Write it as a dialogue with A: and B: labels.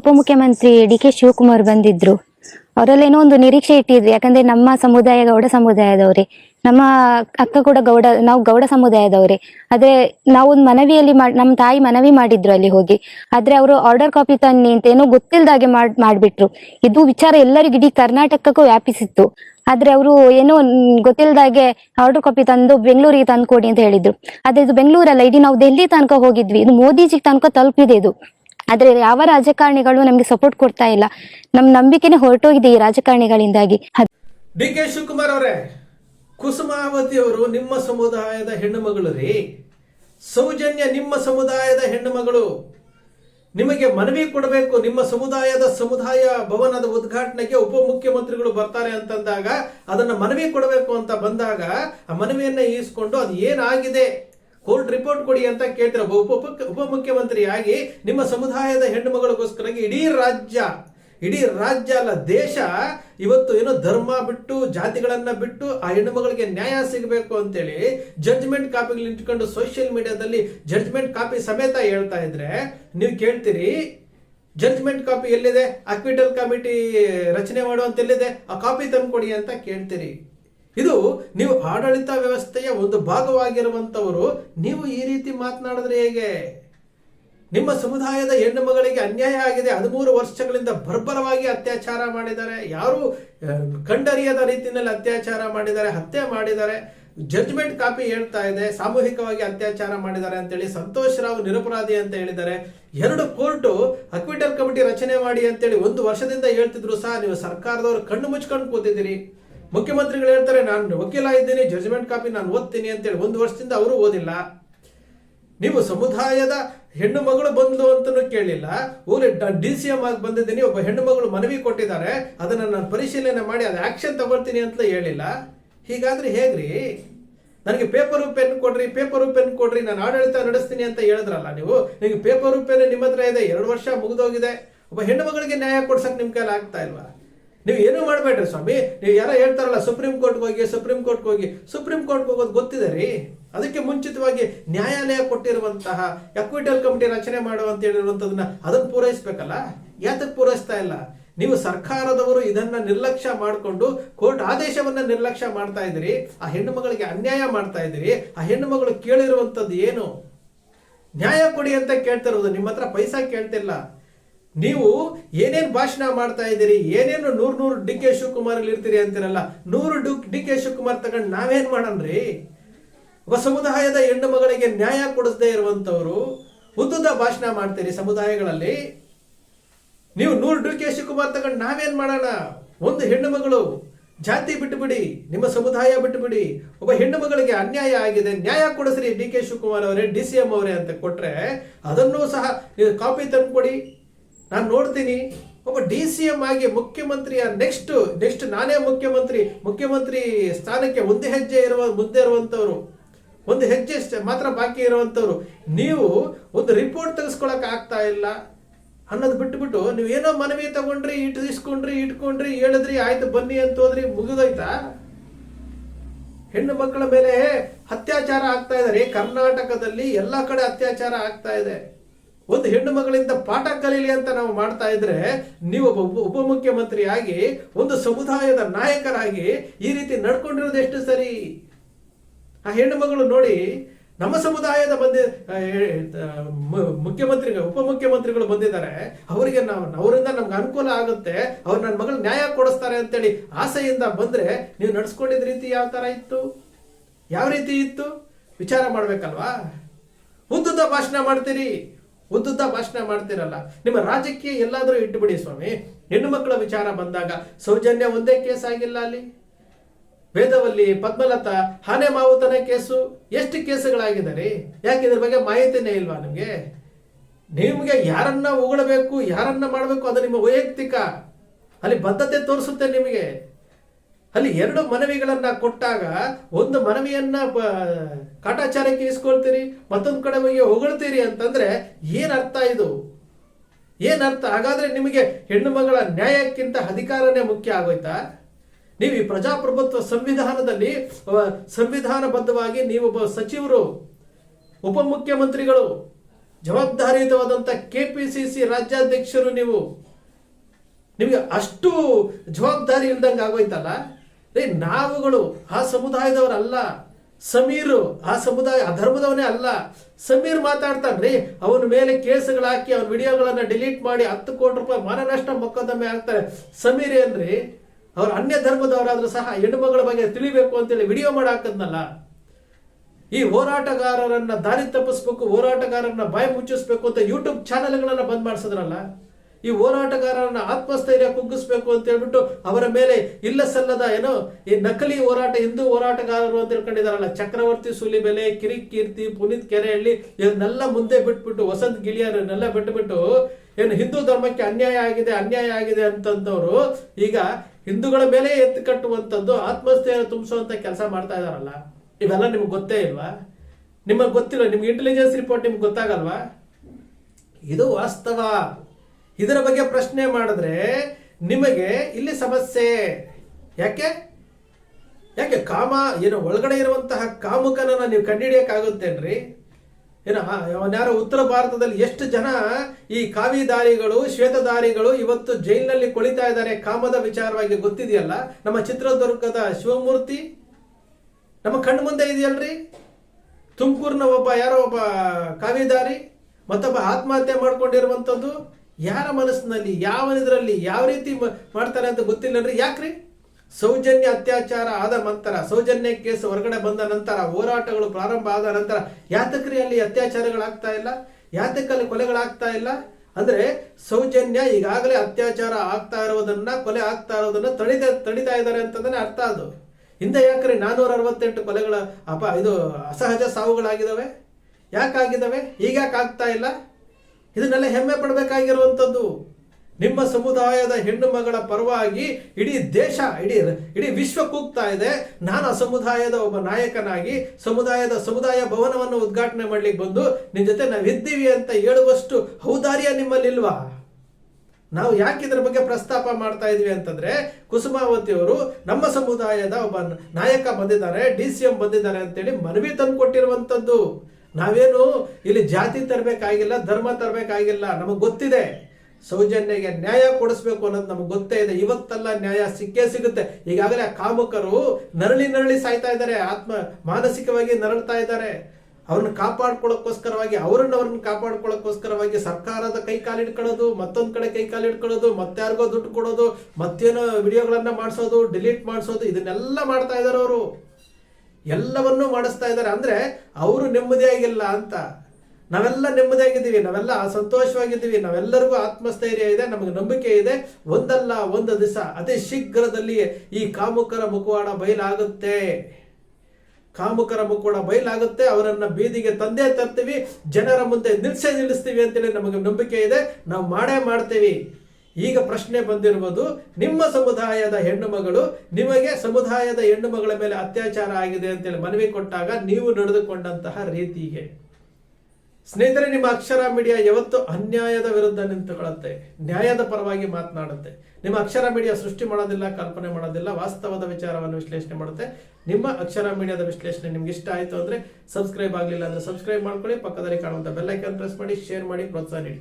A: ಉಪಮುಖ್ಯಮಂತ್ರಿ D K Shivakumar ಬಂದಿದ್ರು. ಅವರಲ್ಲೇನೋ ಒಂದು ನಿರೀಕ್ಷೆ ಇಟ್ಟಿದ್ರು. ಯಾಕಂದ್ರೆ ನಮ್ಮ ಸಮುದಾಯ ಗೌಡ ಸಮುದಾಯದವರೇ. ನಮ್ಮ ಅಕ್ಕ ಕೂಡ ಗೌಡ, ನಾವು ಗೌಡ ಸಮುದಾಯದವರೇ. ಆದ್ರೆ ನಾವು ಒಂದು ಮನವಿಯಲ್ಲಿ ನಮ್ಮ ತಾಯಿ ಮನವಿ ಮಾಡಿದ್ರು ಅಲ್ಲಿ ಹೋಗಿ. ಆದ್ರೆ ಅವರು ಆರ್ಡರ್ ಕಾಪಿ ತನ್ನಿ ಅಂತ ಏನೋ ಗೊತ್ತಿಲ್ದಾಗೆ ಮಾಡ್, ಮಾಡ್ಬಿಟ್ರು. ಇದು ವಿಚಾರ ಎಲ್ಲರಿಗೂ ಇಡೀ ಕರ್ನಾಟಕಕ್ಕೂ ವ್ಯಾಪಿಸಿತ್ತು. ಆದ್ರೆ ಅವರು ಏನೋ ಗೊತ್ತಿಲ್ದಾಗೆ ಆರ್ಡರ್ ಕಾಪಿ ತಂದು ಬೆಂಗಳೂರಿಗೆ ತಂದು ಕೊಡಿ ಅಂತ ಹೇಳಿದ್ರು. ಆದ್ರೆ ಇದು ಬೆಂಗಳೂರಲ್ಲ, ಇಡೀ ನಾವು ದೆಹಲಿ ತನಕ ಹೋಗಿದ್ವಿ. ಇದು ಮೋದಿಜಿ ತನಕ ತಲುಪಿದೆ ಇದು. ಆದ್ರೆ ಯಾವ ರಾಜಕಾರಣಿಗಳು ನಮ್ಗೆ ಸಪೋರ್ಟ್ ಕೊಡ್ತಾ ಇಲ್ಲ. ನಮ್ ನಂಬಿಕೆನೆ ಹೊರಟೋಗಿದೆ ಈ ರಾಜಕಾರಣಿಗಳಿಂದಾಗಿ.
B: ಡಿ ಕೆ ಶಿವಕುಮಾರ್ ಅವರೇ, ಕುಸುಮಾವತಿ ಅವರು ನಿಮ್ಮ ಸಮುದಾಯದ ಹೆಣ್ಣು ಮಗಳು ರೀ. ಸೌಜನ್ಯ ನಿಮ್ಮ ಸಮುದಾಯದ ಹೆಣ್ಣು ಮಗಳು. ನಿಮಗೆ ಮನವಿ ಕೊಡಬೇಕು, ನಿಮ್ಮ ಸಮುದಾಯದ ಸಮುದಾಯ ಭವನದ ಉದ್ಘಾಟನೆಗೆ ಉಪಮುಖ್ಯಮಂತ್ರಿಗಳು ಬರ್ತಾರೆ ಅಂತಂದಾಗ ಅದನ್ನ ಮನವಿ ಕೊಡಬೇಕು ಅಂತ ಬಂದಾಗ ಆ ಮನವಿಯನ್ನ ಈಸ್ಕೊಂಡು ಅದು ಏನಾಗಿದೆ? ಕೋರ್ಟ್ ರಿಪೋರ್ಟ್ ಕೊಡಿ ಅಂತ ಕೇಳ್ತೀರ. ಉಪ ಉಪ ಉಪಮುಖ್ಯಮಂತ್ರಿಯಾಗಿ ನಿಮ್ಮ ಸಮುದಾಯದ ಹೆಣ್ಣು ಮಗಳಿಗೋಸ್ಕರ ಇಡೀ ರಾಜ್ಯ ಇಡೀ ರಾಜ್ಯ ಅಲ್ಲ, ದೇಶ ಇವತ್ತು ಏನೋ ಧರ್ಮ ಬಿಟ್ಟು, ಜಾತಿಗಳನ್ನ ಬಿಟ್ಟು ಆ ಹೆಣ್ಣು ಮಗಳಿಗೆ ನ್ಯಾಯ ಸಿಗಬೇಕು ಅಂತೇಳಿ ಜಡ್ಜ್ಮೆಂಟ್ ಕಾಪಿಗಳು ಇಟ್ಕೊಂಡು ಸೋಷಿಯಲ್ ಮೀಡಿಯಾದಲ್ಲಿ ಜಡ್ಜ್ಮೆಂಟ್ ಕಾಪಿ ಸಮೇತ ಹೇಳ್ತಾ ಇದ್ರೆ ನೀವು ಕೇಳ್ತೀರಿ ಜಡ್ಜ್ಮೆಂಟ್ ಕಾಪಿ ಎಲ್ಲಿದೆ? ಅಕ್ವಿಟಲ್ ಕಮಿಟಿ ರಚನೆ ಮಾಡುವಂತ ಎಲ್ಲಿದೆ? ಆ ಕಾಪಿ ತಂದು ಕೊಡಿ ಅಂತ ಕೇಳ್ತೀರಿ. ಇದು ನೀವು ಆಡಳಿತ ವ್ಯವಸ್ಥೆಯ ಒಂದು ಭಾಗವಾಗಿರುವಂತವರು ನೀವು ಈ ರೀತಿ ಮಾತನಾಡಿದ್ರೆ ಹೇಗೆ? ನಿಮ್ಮ ಸಮುದಾಯದ ಹೆಣ್ಣು ಮಗಳಿಗೆ ಅನ್ಯಾಯ ಆಗಿದೆ, ಹದಿಮೂರು ವರ್ಷಗಳಿಂದ ಬರ್ಬರವಾಗಿ ಅತ್ಯಾಚಾರ ಮಾಡಿದ್ದಾರೆ, ಯಾರು ಕಂಡರಿಯದ ರೀತಿಯಲ್ಲಿ ಅತ್ಯಾಚಾರ ಮಾಡಿದ್ದಾರೆ, ಹತ್ಯೆ ಮಾಡಿದ್ದಾರೆ ಜಡ್ಜ್ಮೆಂಟ್ ಕಾಪಿ ಹೇಳ್ತಾ ಇದೆ, ಸಾಮೂಹಿಕವಾಗಿ ಅತ್ಯಾಚಾರ ಮಾಡಿದ್ದಾರೆ ಅಂತೇಳಿ ಸಂತೋಷ್ ರಾವ್ ನಿರಪರಾಧಿ ಅಂತ ಹೇಳಿದ್ದಾರೆ. ಎರಡು ಕೋರ್ಟು ಅಕ್ವಿಟಲ್ ಕಮಿಟಿ ರಚನೆ ಮಾಡಿ ಅಂತೇಳಿ ಒಂದು ವರ್ಷದಿಂದ ಹೇಳ್ತಿದ್ರು ಸಹ, ನೀವು ಸರ್ಕಾರದವರು ಕಣ್ಣು ಮುಚ್ಕೊಂಡು ಕೂತಿದ್ದೀರಿ. ಮುಖ್ಯಮಂತ್ರಿಗಳು ಹೇಳ್ತಾರೆ, ನಾನು ವಕೀಲ ಇದ್ದೀನಿ ಜಡ್ಜ್ಮೆಂಟ್ ಕಾಪಿ ನಾನು ಓದ್ತೀನಿ ಅಂತೇಳಿ ಒಂದು ವರ್ಷದಿಂದ ಅವರು ಓದಿಲ್ಲ. ನೀವು ಸಮುದಾಯದ ಹೆಣ್ಣು ಮಗಳು ಬಂದು ಅಂತಲೂ ಕೇಳಿಲ್ಲ. ಊರಿ ಡಿ ಸಿ ಎಂ ಆಗಿ ಬಂದಿದ್ದೀನಿ, ಒಬ್ಬ ಹೆಣ್ಣು ಮಗಳು ಮನವಿ ಕೊಟ್ಟಿದ್ದಾರೆ. ಅದನ್ನ ನಾನು ಪರಿಶೀಲನೆ ಮಾಡಿ, ಅದು ಆಕ್ಷನ್ ತಗೊಳ್ತೀನಿ ಅಂತ ಹೇಳಿಲ್ಲ. ಹೀಗಾದ್ರೆ ಹೇಗ್ರಿ? ನನಗೆ ಪೇಪರು ಪೆನ್ ಕೊಡ್ರಿ ಪೇಪರ್ ಪೆನ್ ಕೊಡ್ರಿ, ನಾನು ಆಡಳಿತ ನಡೆಸ್ತೀನಿ ಅಂತ ಹೇಳಿದ್ರಲ್ಲ ನೀವು. ನಿಮಗೆ ಪೇಪರ್ ಪೆನ್ ನಿಮ್ಮ ಹತ್ರ ಇದೆ, ಎರಡು ವರ್ಷ ಮುಗಿದೋಗಿದೆ. ಒಬ್ಬ ಹೆಣ್ಣು ಮಗಳಿಗೆ ನ್ಯಾಯ ಕೊಡ್ಸಕ್ಕೆ ನಿಮ್ಮ ಕೈಲಿ ಆಗ್ತಾ ಇಲ್ವಾ? ನೀವು ಏನೂ ಮಾಡಬೇಡ್ರಿ ಸ್ವಾಮಿ. ನೀವು ಯಾರೋ ಹೇಳ್ತಾರಲ್ಲ ಸುಪ್ರೀಂ ಕೋರ್ಟ್ಗೆ ಹೋಗಿ ಸುಪ್ರೀಂ ಕೋರ್ಟ್ಗೆ ಹೋಗಿ. ಸುಪ್ರೀಂ ಕೋರ್ಟ್ಗೆ ಹೋಗೋದು ಗೊತ್ತಿದೆ ರೀ. ಅದಕ್ಕೆ ಮುಂಚಿತವಾಗಿ ನ್ಯಾಯಾಲಯ ಕೊಟ್ಟಿರುವಂತಹ ಎಕ್ವಿಟಲ್ ಕಮಿಟಿ ರಚನೆ ಮಾಡುವಂತ ಹೇಳಿರುವಂತದನ್ನ ಅದನ್ನ ಪೂರೈಸಬೇಕಲ್ಲ? ಯಾತಕ್ಕೆ ಪೂರೈಸ್ತಾ ಇಲ್ಲ? ನೀವು ಸರ್ಕಾರದವರು ಇದನ್ನ ನಿರ್ಲಕ್ಷ್ಯ ಮಾಡಿಕೊಂಡು ಕೋರ್ಟ್ ಆದೇಶವನ್ನ ನಿರ್ಲಕ್ಷ್ಯ ಮಾಡ್ತಾ ಇದ್ದೀರಿ. ಆ ಹೆಣ್ಣು ಮಗಳಿಗೆ ಅನ್ಯಾಯ ಮಾಡ್ತಾ ಇದ್ದೀರಿ. ಆ ಹೆಣ್ಣು ಮಗಳು ಕೇಳಿರುವಂತದ್ದು ಏನು? ನ್ಯಾಯ ಕೊಡಿ ಅಂತ ಕೇಳ್ತಾ ಇರೋದು. ನಿಮ್ಮ ಹತ್ರ ಪೈಸಾ ಕೇಳ್ತಿಲ್ಲ. ನೀವು ಏನೇನು ಭಾಷಣ ಮಾಡ್ತಾ ಇದ್ದೀರಿ? ಏನೇನು ನೂರ್ ನೂರು ಡಿ ಕೆ ಶಿವಕುಮಾರ್ ಇರ್ತೀರಿ ಅಂತೀರಲ್ಲ? ನೂರು ಡಿ ಕೆ ಶಿವಕುಮಾರ್ ತಗೊಂಡು ನಾವೇನ್ ಮಾಡನ್ರಿ ಒಬ್ಬ ಸಮುದಾಯದ ಹೆಣ್ಣು ಮಗಳಿಗೆ ನ್ಯಾಯ ಕೊಡಿಸದೇ ಇರುವಂತವ್ರು ಉದ್ದುದ ಭಾಷಣ ಮಾಡ್ತೀರಿ ಸಮುದಾಯಗಳಲ್ಲಿ? ನೀವು ನೂರು ಡಿ ಕೆ ಶಿವಕುಮಾರ್ ತಗೊಂಡು ನಾವೇನ್ ಮಾಡೋಣ? ಒಂದು ಹೆಣ್ಣು ಮಗಳು ಜಾತಿ ಬಿಟ್ಟುಬಿಡಿ ನಿಮ್ಮ ಸಮುದಾಯ ಬಿಟ್ಟುಬಿಡಿ ಒಬ್ಬ ಹೆಣ್ಣು ಮಗಳಿಗೆ ಅನ್ಯಾಯ ಆಗಿದೆ, ನ್ಯಾಯ ಕೊಡಿಸ್ರಿ ಡಿ ಕೆ ಶಿವಕುಮಾರ್ ಅವರೇ, ಡಿ ಸಿ ಎಂ ಅವರೇ ಅಂತ ಕೊಟ್ರೆ ಅದನ್ನು ಸಹ ಕಾಪಿ ತಂದ್ಕೊಡಿ. ನಾನು ನೋಡ್ತೀನಿ. ಒಬ್ಬ ಡಿ ಸಿ ಎಂ ಆಗಿ ಮುಖ್ಯಮಂತ್ರಿಯ ನೆಕ್ಸ್ಟ್ ನೆಕ್ಸ್ಟ್ ನಾನೇ ಮುಖ್ಯಮಂತ್ರಿ ಮುಖ್ಯಮಂತ್ರಿ ಸ್ಥಾನಕ್ಕೆ ಒಂದು ಹೆಜ್ಜೆ ಇರುವ, ಮುಂದೆ ಇರುವಂತವ್ರು. ಒಂದು ಹೆಜ್ಜೆ ಮಾತ್ರ ಬಾಕಿ ಇರುವಂತವ್ರು. ನೀವು ಒಂದು ರಿಪೋರ್ಟ್ ತೆಗೆಸ್ಕೊಳಕ್ ಆಗ್ತಾ ಇಲ್ಲ. ಅನ್ನೋದು ಬಿಟ್ಬಿಟ್ಟು ನೀವು ಏನೋ ಮನವಿ ತಗೊಂಡ್ರಿ, ಇಟ್ ಇಸ್ಕೊಂಡ್ರಿ, ಇಟ್ಕೊಂಡ್ರಿ, ಹೇಳಿದ್ರಿ, ಆಯ್ತು ಬನ್ನಿ ಅಂತ ಹೋದ್ರಿ, ಮುಗಿದೋಯ್ತಾ? ಹೆಣ್ಣು ಮಕ್ಕಳ ಮೇಲೆ ಅತ್ಯಾಚಾರ ಆಗ್ತಾ ಇದ್ದಾರೆ. ಕರ್ನಾಟಕದಲ್ಲಿ ಎಲ್ಲಾ ಕಡೆ ಅತ್ಯಾಚಾರ ಆಗ್ತಾ ಇದೆ. ಒಂದು ಹೆಣ್ಣು ಮಗಳಿಂದ ಪಾಠ ಕಲೀಲಿ ಅಂತ ನಾವು ಮಾಡ್ತಾ ಇದ್ರೆ ನೀವು ಒಬ್ಬ ಉಪ ಉಪಮುಖ್ಯಮಂತ್ರಿಯಾಗಿ, ಒಂದು ಸಮುದಾಯದ ನಾಯಕರಾಗಿ ಈ ರೀತಿ ನಡ್ಕೊಂಡಿರೋದು ಎಷ್ಟು ಸರಿ? ಆ ಹೆಣ್ಣು ಮಗಳು ನೋಡಿ ನಮ್ಮ ಸಮುದಾಯದ ಬಂದಿ ಮುಖ್ಯಮಂತ್ರಿಗಳು ಬಂದಿದ್ದಾರೆ. ಅವರಿಗೆ ನಾವು ಅವರಿಂದ ನಮ್ಗೆ ಅನುಕೂಲ ಆಗುತ್ತೆ. ಅವ್ರು ನನ್ನ ಮಗಳು ನ್ಯಾಯ ಕೊಡಿಸ್ತಾರೆ ಅಂತೇಳಿ ಆಸೆಯಿಂದ ಬಂದ್ರೆ ನೀವು ನಡ್ಸ್ಕೊಂಡಿದ್ದ ರೀತಿ ಯಾವ ತರ ಇತ್ತು? ಯಾವ ರೀತಿ ಇತ್ತು? ವಿಚಾರ ಮಾಡ್ಬೇಕಲ್ವಾ? ಉದ್ದುದ್ದ ಭಾಷಣ ಮಾಡ್ತೀರಿ. ಉದ್ದುದ್ದ ಭಾಷಣ ಮಾಡ್ತಿರಲ್ಲ. ನಿಮ್ಮ ರಾಜಕೀಯ ಎಲ್ಲಾದರೂ ಇಟ್ಟುಬಿಡಿ ಸ್ವಾಮಿ. ಹೆಣ್ಣು ಮಕ್ಕಳ ವಿಚಾರ ಬಂದಾಗ ಸೌಜನ್ಯ ಒಂದೇ ಕೇಸ್ ಆಗಿಲ್ಲ ಅಲ್ಲಿ. ವೇದವಲ್ಲಿ ಪದ್ಮಲತಾ ಹಾನೆ ಮಾವುತನ ಕೇಸು, ಎಷ್ಟು ಕೇಸುಗಳಾಗಿದ್ದಾರೆ? ಯಾಕೆ ಇದ್ರ ಬಗ್ಗೆ ಮಾಹಿತಿನೇ ಇಲ್ವಾ ನಿಮಗೆ? ನಿಮಗೆ ಯಾರನ್ನ ಉಗಳಬೇಕು, ಯಾರನ್ನ ಮಾಡಬೇಕು ಅದು ನಿಮ್ಮ ವೈಯಕ್ತಿಕ. ಅಲ್ಲಿ ಬದ್ಧತೆ ತೋರಿಸುತ್ತೆ ನಿಮಗೆ. ಅಲ್ಲಿ ಎರಡು ಮನವಿಗಳನ್ನ ಕೊಟ್ಟಾಗ ಒಂದು ಮನವಿಯನ್ನ ಕಾಟಾಚಾರಕ್ಕೆ ಇಸ್ಕೊಳ್ತೀರಿ, ಮತ್ತೊಂದು ಕಡೆ ಹೋಗಿ ಹೊಗಳ್ತೀರಿ ಅಂತಂದ್ರೆ ಏನ್ ಅರ್ಥ ಇದು? ಏನ್ ಅರ್ಥ? ಹಾಗಾದ್ರೆ ನಿಮಗೆ ಹೆಣ್ಣು ಮಗಳ ನ್ಯಾಯಕ್ಕಿಂತ ಅಧಿಕಾರನೇ ಮುಖ್ಯ ಆಗೋಯ್ತಾ? ನೀವು ಈ ಪ್ರಜಾಪ್ರಭುತ್ವ ಸಂವಿಧಾನದಲ್ಲಿ ಸಂವಿಧಾನಬದ್ಧವಾಗಿ ನೀವೊಬ್ಬ ಸಚಿವರು, ಉಪಮುಖ್ಯಮಂತ್ರಿಗಳು ಜವಾಬ್ದಾರಿಯುತವಾದಂಥ ಕೆ ಪಿ ಸಿ ಸಿ ರಾಜ್ಯಾಧ್ಯಕ್ಷರು ನೀವು. ನಿಮಗೆ ಅಷ್ಟು ಜವಾಬ್ದಾರಿ ಇಲ್ದಂಗೆ ಆಗೋಯ್ತಲ್ಲ ರೇ ನಾವುಗಳು ಆ ಸಮುದಾಯದವರಲ್ಲ. ಸಮೀರು ಆ ಸಮುದಾಯ, ಆ ಧರ್ಮದವನೇ ಅಲ್ಲ. ಸಮೀರ್ ಮಾತಾಡ್ತಾನ್ರಿ ಅವನ ಮೇಲೆ ಕೇಸ್ಗಳು ಹಾಕಿ ಅವನ ವಿಡಿಯೋಗಳನ್ನ ಡಿಲೀಟ್ ಮಾಡಿ ಹತ್ತು ಕೋಟಿ ರೂಪಾಯಿ ಮಾನನಷ್ಟ ಮೊಕದ್ದಮೆ ಹಾಕ್ತಾರೆ. ಸಮೀರ್ ಏನ್ರಿ? ಅವ್ರ ಅನ್ಯ ಧರ್ಮದವರಾದ್ರೂ ಸಹ ಹೆಣ್ಣುಮಗಳ ಬಗ್ಗೆ ತಿಳಿಬೇಕು ಅಂತೇಳಿ ವಿಡಿಯೋ ಮಾಡಿ ಹಾಕದ್ನಲ್ಲ. ಈ ಹೋರಾಟಗಾರರನ್ನ ದಾರಿ ತಪ್ಪಿಸ್ಬೇಕು, ಹೋರಾಟಗಾರರನ್ನ ಬಾಯಿ ಮುಚ್ಚಿಸ್ಬೇಕು ಅಂತ ಯೂಟ್ಯೂಬ್ ಚಾನೆಲ್ಗಳನ್ನ ಬಂದ್ ಮಾಡಿಸಿದ್ರಲ್ಲ. ಈ ಹೋರಾಟಗಾರರನ್ನ ಆತ್ಮಸ್ಥೈರ್ಯ ಕುಗ್ಗಿಸ್ಬೇಕು ಅಂತ ಹೇಳ್ಬಿಟ್ಟು ಅವರ ಮೇಲೆ ಇಲ್ಲ ಸಲ್ಲದ ಏನೋ ಈ ನಕಲಿ ಹೋರಾಟ, ಹಿಂದೂ ಹೋರಾಟಗಾರರು ಅಂತ ಹೇಳ್ಕೊಂಡಿದಾರಲ್ಲ, ಚಕ್ರವರ್ತಿ, ಸುಲಿಬೆಲೆ ಕಿರಿಕ್ ಕೀರ್ತಿ ಪುನೀತ್ ಕೆರೆಹಳ್ಳಿ, ಇವನ್ನೆಲ್ಲ ಮುಂದೆ ಬಿಟ್ಬಿಟ್ಟು ವಸಂತ್ ಗಿಳಿಯರನ್ನೆಲ್ಲ ಬಿಟ್ಬಿಟ್ಟು ಏನು ಹಿಂದೂ ಧರ್ಮಕ್ಕೆ ಅನ್ಯಾಯ ಆಗಿದೆ ಅನ್ಯಾಯ ಆಗಿದೆ ಅಂತಂದವರು, ಈಗ ಹಿಂದೂಗಳ ಮೇಲೆ ಎತ್ತು ಕಟ್ಟುವಂಥದ್ದು ಆತ್ಮಸ್ಥೈರ್ಯ ತುಂಬಿಸುವಂತ ಕೆಲಸ ಮಾಡ್ತಾ ಇದಾರಲ್ಲ, ಇವೆಲ್ಲ ನಿಮ್ಗೆ ಗೊತ್ತೇ ಇಲ್ವಾ? ನಿಮಗೆ ಗೊತ್ತಿಲ್ಲ ನಿಮ್ಗೆ ಇಂಟೆಲಿಜೆನ್ಸ್ ರಿಪೋರ್ಟ್ ನಿಮ್ಗೆ ಗೊತ್ತಾಗಲ್ವಾ? ಇದು ವಾಸ್ತವ. ಇದರ ಬಗ್ಗೆ ಪ್ರಶ್ನೆ ಮಾಡಿದ್ರೆ ನಿಮಗೆ ಇಲ್ಲಿ ಸಮಸ್ಯೆ. ಯಾಕೆ? ಯಾಕೆ ಕಾಮ, ಏನು ಒಳಗಡೆ ಇರುವಂತಹ ಕಾಮುಕನನ್ನ ನೀವು ಕಂಡುಹಿಡಿಯಕ್ಕಾಗುತ್ತೇನ್ರಿ? ಏನು, ಆ- ಅವನ್ಯಾರೋ ಉತ್ತರ ಭಾರತದಲ್ಲಿ ಎಷ್ಟು ಜನ ಈ ಕಾವಿದಾರಿಗಳು, ಶ್ವೇತದಾರಿಗಳು ಇವತ್ತು ಜೈಲಿನಲ್ಲಿ ಕೊಳಿತಾ ಇದ್ದಾರೆ ಕಾಮದ ವಿಚಾರವಾಗಿ ಗೊತ್ತಿದೆಯಲ್ಲ? ನಮ್ಮ ಚಿತ್ರದುರ್ಗದ ಶಿವಮೂರ್ತಿ? ನಮ್ಮ ಕಣ್ಣು ಮುಂದೆ ಇದೆಯಲ್ರಿ? ತುಮಕೂರಿನ ಒಬ್ಬ, ಯಾರೋ ಒಬ್ಬ ಕಾವಿದಾರಿ, ಮತ್ತೊಬ್ಬ ಆತ್ಮಹತ್ಯೆ ಮಾಡ್ಕೊಂಡಿರುವಂಥದ್ದು? ಯಾರ ಮನಸ್ಸಿನಲ್ಲಿ, ಯಾವ ಇದರಲ್ಲಿ, ಯಾವ ರೀತಿ ಮಾಡ್ತಾರೆ ಅಂತ ಗೊತ್ತಿಲ್ಲನ್ರಿ? ಯಾಕ್ರಿ? ಸೌಜನ್ಯ ಅತ್ಯಾಚಾರ ಆದ ನಂತರ, ಸೌಜನ್ಯ ಕೇಸ್ ಹೊರಗಡೆ ಬಂದ ನಂತರ, ಹೋರಾಟಗಳು ಪ್ರಾರಂಭ ಆದ ನಂತರ, ಯಾತಕ್ರಿ ಅಲ್ಲಿ ಅತ್ಯಾಚಾರಗಳಾಗ್ತಾ ಇಲ್ಲ? ಯಾತಕ್ಕಲ್ಲಿ ಕೊಲೆಗಳಾಗ್ತಾ ಇಲ್ಲ? ಅಂದ್ರೆ ಸೌಜನ್ಯ ಈಗಾಗಲೇ ಅತ್ಯಾಚಾರ ಆಗ್ತಾ ಇರೋದನ್ನ, ಕೊಲೆ ಆಗ್ತಾ ಇರೋದನ್ನ ತಡಿದ ತಡಿತಾ ಇದ್ದಾರೆ ಅಂತಂದ್ರೆ ಅರ್ಥ ಅದು. ಹಿಂದೆ ಯಾಕ್ರಿ ನಾನೂರ ಅರವತ್ತೆಂಟು ಕೊಲೆಗಳ ಅಪ ಇದು ಅಸಹಜ ಸಾವುಗಳಾಗಿದ್ದಾವೆ? ಯಾಕಾಗಿದ್ದಾವೆ? ಈಗ ಯಾಕೆ ಆಗ್ತಾ ಇಲ್ಲ? ಇದನ್ನೆಲ್ಲ ಹೆಮ್ಮೆ ಪಡಬೇಕಾಗಿರುವಂಥದ್ದು. ನಿಮ್ಮ ಸಮುದಾಯದ ಹೆಣ್ಣು ಮಗಳ ಪರವಾಗಿ ಇಡೀ ದೇಶ, ಇಡೀ ಇಡೀ ವಿಶ್ವ ಕೂಗ್ತಾ ಇದೆ. ನಾನು ಆ ಸಮುದಾಯದ ಒಬ್ಬ ನಾಯಕನಾಗಿ, ಸಮುದಾಯದ ಸಮುದಾಯ ಭವನವನ್ನು ಉದ್ಘಾಟನೆ ಮಾಡ್ಲಿಕ್ಕೆ ಬಂದು ನಿನ್ನ ಜೊತೆ ನಾವಿದ್ದೀವಿ ಅಂತ ಹೇಳುವಷ್ಟು ಔದಾರ್ಯ ನಿಮ್ಮಲ್ಲಿಲ್ವಾ ನಾವು ಯಾಕೆ ಇದ್ರ ಬಗ್ಗೆ ಪ್ರಸ್ತಾಪ ಮಾಡ್ತಾ ಇದ್ವಿ ಅಂತಂದ್ರೆ ಕುಸುಮಾವತಿ ಅವರು ನಮ್ಮ ಸಮುದಾಯದ ಒಬ್ಬ ನಾಯಕ ಬಂದಿದ್ದಾರೆ, ಡಿ ಸಿ ಎಂ ಬಂದಿದ್ದಾರೆ ಅಂತೇಳಿ ಮನವಿ ತಂದು ಕೊಟ್ಟಿರುವಂತದ್ದು ನಾವೇನು ಇಲ್ಲಿ ಜಾತಿ ತರಬೇಕಾಗಿಲ್ಲ, ಧರ್ಮ ತರಬೇಕಾಗಿಲ್ಲ, ನಮಗೆ ಗೊತ್ತಿದೆ. ಸೌಜನ್ಯಗೆ ನ್ಯಾಯ ಕೊಡಿಸ್ಬೇಕು ಅನ್ನೋದು ನಮಗೆ ಗೊತ್ತೇ ಇದೆ. ಇವತ್ತೆಲ್ಲ ನ್ಯಾಯ ಸಿಕ್ಕೇ ಸಿಗುತ್ತೆ. ಈಗಾಗಲೇ ಆ ಕಾಮುಕರು ನರಳಿ ನರಳಿ ಸಾಯ್ತಾ ಇದ್ದಾರೆ. ಆತ್ಮ ಮಾನಸಿಕವಾಗಿ ನರಳ್ತಾ ಇದ್ದಾರೆ. ಅವ್ರನ್ನ ಕಾಪಾಡ್ಕೊಳ್ಳೋಕ್ಕೋಸ್ಕರವಾಗಿ, ಅವ್ರನ್ನ ಅವ್ರನ್ನ ಕಾಪಾಡ್ಕೊಳ್ಳೋಕ್ಕೋಸ್ಕರವಾಗಿ ಸರ್ಕಾರದ ಕೈ ಕಾಲಿಡ್ಕೊಳ್ಳೋದು ಮತ್ತೊಂದ್ ಕಡೆ ಕೈ ಕಾಲಿಡ್ಕೊಳ್ಳೋದು ಮತ್ತಾರಿಗೋ ದುಡ್ಡು ಕೊಡೋದು, ಮತ್ತೇನೋ ವಿಡಿಯೋಗಳನ್ನ ಮಾಡಿಸೋದು, ಡಿಲೀಟ್ ಮಾಡಿಸೋದು, ಇದನ್ನೆಲ್ಲ ಮಾಡ್ತಾ ಇದ್ದಾರೆ ಅವರು. ಎಲ್ಲವನ್ನೂ ಮಾಡಿಸ್ತಾ ಇದ್ದಾರೆ. ಅಂದ್ರೆ ಅವರು ನೆಮ್ಮದಿಯಾಗಿಲ್ಲ ಅಂತ. ನಾವೆಲ್ಲ ನೆಮ್ಮದಿಯಾಗಿದ್ದೀವಿ, ನಾವೆಲ್ಲ ಸಂತೋಷವಾಗಿದ್ದೀವಿ, ನಾವೆಲ್ಲರಿಗೂ ಆತ್ಮಸ್ಥೈರ್ಯ ಇದೆ, ನಮಗೆ ನಂಬಿಕೆ ಇದೆ. ಒಂದಲ್ಲ ಒಂದು ದಿವಸ, ಅತಿ ಶೀಘ್ರದಲ್ಲಿ ಈ ಕಾಮುಕರ ಮುಖವಾಡ ಬಯಲಾಗುತ್ತೆ. ಕಾಮುಕರ ಮುಖವಾಡ ಬಯಲಾಗುತ್ತೆ, ಅವರನ್ನ ಬೀದಿಗೆ ತಂದೆ ತರ್ತೀವಿ, ಜನರ ಮುಂದೆ ನಿಲ್ಸೇ ನಿಲ್ಲಿಸ್ತೀವಿ ಅಂತೇಳಿ ನಮಗೆ ನಂಬಿಕೆ ಇದೆ. ನಾವು ಮಾಡೇ ಮಾಡ್ತೀವಿ. ಈಗ ಪ್ರಶ್ನೆ ಬಂದಿರುವುದು, ನಿಮ್ಮ ಸಮುದಾಯದ ಹೆಣ್ಣು ಮಗಳು ನಿಮಗೆ ಸಮುದಾಯದ ಹೆಣ್ಣು ಮಗಳ ಮೇಲೆ ಅತ್ಯಾಚಾರ ಆಗಿದೆ ಅಂತೇಳಿ ಮನವಿ ಕೊಟ್ಟಾಗ ನೀವು ನಡೆದುಕೊಂಡಂತಹ ರೀತಿಗೆ ಸ್ನೇಹಿತರೆ, ನಿಮ್ಮ ಅಕ್ಷರ ಮೀಡಿಯಾ ಯಾವತ್ತು ಅನ್ಯಾಯದ ವಿರುದ್ಧ ನಿಂತುಕೊಳ್ಳುತ್ತೆ, ನ್ಯಾಯದ ಪರವಾಗಿ ಮಾತನಾಡುತ್ತೆ. ನಿಮ್ಮ ಅಕ್ಷರ ಮೀಡಿಯಾ ಸೃಷ್ಟಿ ಮಾಡೋದಿಲ್ಲ, ಕಲ್ಪನೆ ಮಾಡೋದಿಲ್ಲ, ವಾಸ್ತವದ ವಿಚಾರವನ್ನು ವಿಶ್ಲೇಷಣೆ ಮಾಡುತ್ತೆ. ನಿಮ್ಮ ಅಕ್ಷರ ಮೀಡಿಯಾದ ವಿಶ್ಲೇಷಣೆ ನಿಮ್ಗೆ ಇಷ್ಟ ಆಯಿತು ಅಂದ್ರೆ ಸಬ್ಸ್ಕ್ರೈಬ್ ಆಗಲಿಲ್ಲ ಅಂದ್ರೆ ಸಬ್ಸ್ಕ್ರೈಬ್ ಮಾಡ್ಕೊಳ್ಳಿ, ಪಕ್ಕದಲ್ಲಿ ಕಾಣುವಂಥ ಬೆಲ್ಲೈಕನ್ ಪ್ರೆಸ್ ಮಾಡಿ, ಶೇರ್ ಮಾಡಿ, ಪ್ರೋತ್ಸಾಹ ನೀಡಿ.